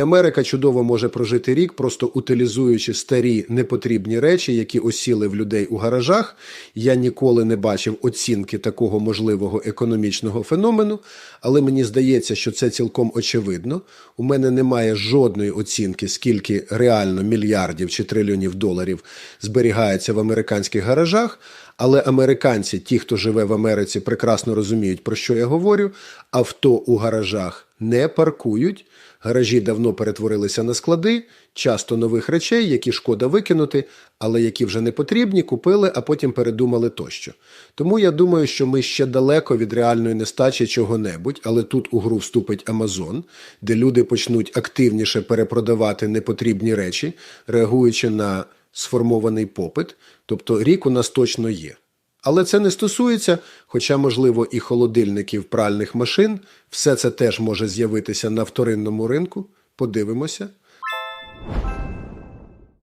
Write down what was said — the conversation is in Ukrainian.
Америка чудово може прожити рік, просто утилізуючи старі непотрібні речі, які осіли в людей у гаражах. Я ніколи не бачив оцінки такого можливого економічного феномену, але мені здається, що це цілком очевидно. У мене немає жодної оцінки, скільки реально мільярдів чи трильйонів доларів зберігається в американських гаражах. Але американці, ті, хто живе в Америці, прекрасно розуміють, про що я говорю. Авто у гаражах не паркують. Гаражі давно перетворилися на склади, часто нових речей, які шкода викинути, але які вже не потрібні, купили, а потім передумали тощо. Тому я думаю, що ми ще далеко від реальної нестачі чого-небудь, але тут у гру вступить Амазон, де люди почнуть активніше перепродавати непотрібні речі, реагуючи на сформований попит. Тобто рік у нас точно є. Але це не стосується, хоча, можливо, і холодильників пральних машин, все це теж може з'явитися на вторинному ринку. Подивимося.